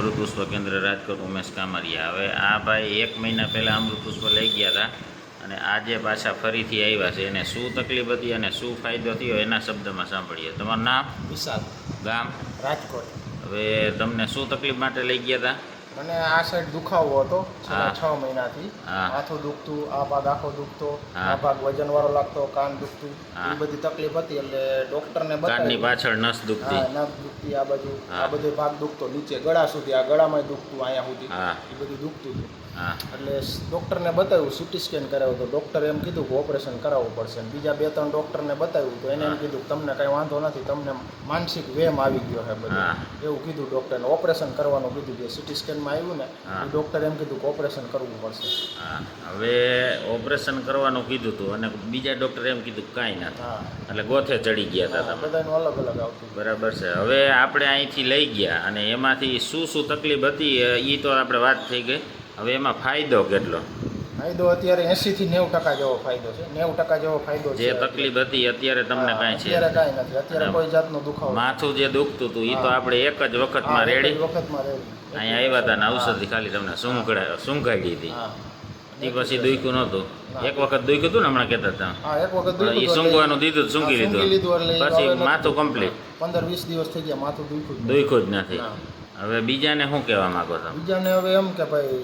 અમૃત પુષ્પ કેન્દ્ર રાજકોટ ઉમેશ કામરિયા. હવે આ ભાઈ એક મહિના પહેલાં અમૃત પુષ્પ લઈ ગયા હતા અને આજે પાછા ફરીથી આવ્યા છે. એને શું તકલીફ હતી અને શું ફાયદો થયો એના શબ્દમાં સાંભળીએ. તમારું નામ? વિશાલ. ગામ? રાજકોટ. હવે તમને શું તકલીફ માટે લઈ ગયા હતા મને આ સાઈડ દુખાવો હતો છેલ્લા છ મહિનાથી. માથું દુખતું આ ભાગ આખો દુખતો આ ભાગ વજન વાળો લાગતો કાન દુખતું એ બધી તકલીફ હતી એટલે ડોક્ટરને કાનની બતાવ્યું પાછળ નસ દુખતી. નસ દુખતી આ બાજુ. આ બધો ભાગ દુખતો નીચે ગળા સુધી આ ગળામાં દુખતું અહીંયા સુધી. એ બધું દુખતું હતું. એટલે ડોક્ટરને બતાવ્યું સિટી સ્કેન કરાવ્યું તો ડોક્ટર એમ કીધું કે ઓપરેશન કરાવવું પડશે. બીજા બે ત્રણ ડૉક્ટરને બતાવ્યું તો એને એમ કીધું તમને કાંઈ વાંધો નથી તમને માનસિક વેમ આવી ગયો છે બધું. એવું કીધું ડૉક્ટરને. ઓપરેશન કરવાનું કીધું જે સિટી સ્કેનમાં આવ્યું ને. ડૉક્ટરે એમ કીધું કે ઓપરેશન કરવું પડશે. હા. હવે ઓપરેશન કરવાનું કીધું હતું અને બીજા ડૉક્ટરે એમ કીધું કાંઈ ના. એટલે ગોથે ચડી ગયા હતા બધાનું અલગ અલગ આવતું બરાબર છે. હવે આપણે અહીંથી લઈ ગયા અને એમાંથી શું શું તકલીફ હતી એ તો આપણે વાત થઈ ગઈ. હવે એમાં ફાયદો કેટલો? ફાયદો અત્યારે એંશીથી નેવું ટકા જેવો ફાયદો છે. નેવું ટકા જેવો ફાયદો છે જે તકલીફ હતી અત્યારે તમને કાંઈ છે? અત્યારે કાંઈ નથી. અત્યારે કોઈ જાતનો દુખાવો માથું જે દુખતું હતું એ તો આપણે એક જ વખતમાં રેડી. વખતમાં રેડી. અહીંયા આવ્યા હતા ને ઔષધિ ખાલી તમને સૂંઘડા સૂંઘાડી હતી. એ પછી દુખ્યું નહોતું. એક વખત દુખ્યું હતું ને હમણાં કહેતા હતા? એ સુંઘવાનું દીધું સૂંઘી લીધું. પછી માથું કમ્પ્લીટ પંદર વીસ દિવસ થઈ ગયા માથું દુખ્યું દુખ્યું જ નથી. હવે બીજાને શું કહેવા માંગો છો? બીજાને હવે એમ કે ભાઈ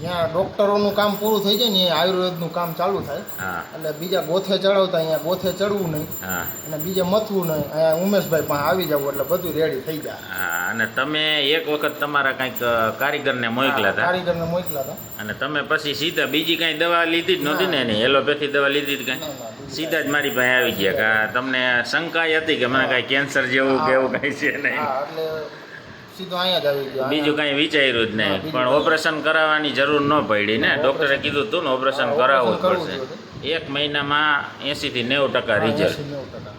ત્યાં ડોક્ટરોનું કામ પૂરું થઈ જાય ને આયુર્વેદનું કામ ચાલુ થાય. હા. એટલે બીજા ગોથે ચડાવતા અહીંયા ગોથે ચડવું નહીં. અને બીજે મથવું નહીં. અહીંયા ઉમેશભાઈ પણ આવી જવું એટલે બધું રેડી થઈ જાય. હા અને તમે એક વખત તમારા કંઈક કારીગરને મોકલા હતા કારીગરને મોકલા હતા અને તમે પછી સીધા બીજી કાંઈ દવા લીધી જ નહોતી ને એની? એલોપેથી દવા લીધી જ કાંઈ? સીધા જ મારી પાસે આવી ગયા કે તમને શંકા હતી કે મને કાંઈ કેન્સર જેવું કે એવું કાંઈ છે નહીં? એટલે સીધો અહીંયા જ આવી ગયો. બીજું કાંઈ વિચાર્યું જ નહીં. પણ ઓપરેશન કરાવવાની જરૂર ન પડી ને. ડૉક્ટરે કીધું હતું ને ઓપરેશન કરાવવું જ પડશે. એક મહિનામાં એંસીથી નેવું ટકા રિઝલ્ટ 80-90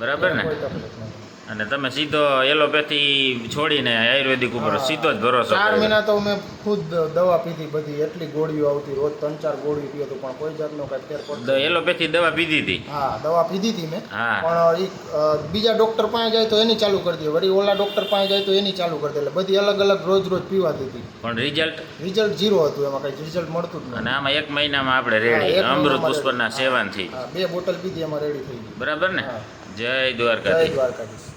બરાબર ને. અને તમે સીધો એલોપેથી છોડીને આયુર્વેદિક ઉપર સીધો જ ભરોસો ચાર મહિના તો મેં ખુદ દવા પીધી બધી એટલી ગોળીઓ આવતી રોજ ત્રણ ચાર ગોળીઓ પીતો પણ કોઈ જાતનો કઈ ફેર પડતો એલોપેથી દવા પીધી હતી. હા દવા પીધી હતી મેં. પણ બીજા ડોક્ટર પાસે જાય તો એની ચાલુ કરી દે. વળી ઓલા ડોક્ટર પાસે જાય તો એની ચાલુ કરી દે. એટલે બધી અલગ અલગ રોજ રોજ પીવાતી હતી. પણ રિઝલ્ટ રિઝલ્ટ ઝીરો હતું એમાં કઈ રિઝલ્ટ મળતું જ અને નહીં આમાં એક મહિનામાં આપણે રેડી અમૃત પુષ્પના સેવનથી. બે બોટલ પીધી એમાં રેડી થઈ ગઈ. બરાબર ને? જય જય જય દ્વારકાધીશ દ્વારકાધીશ.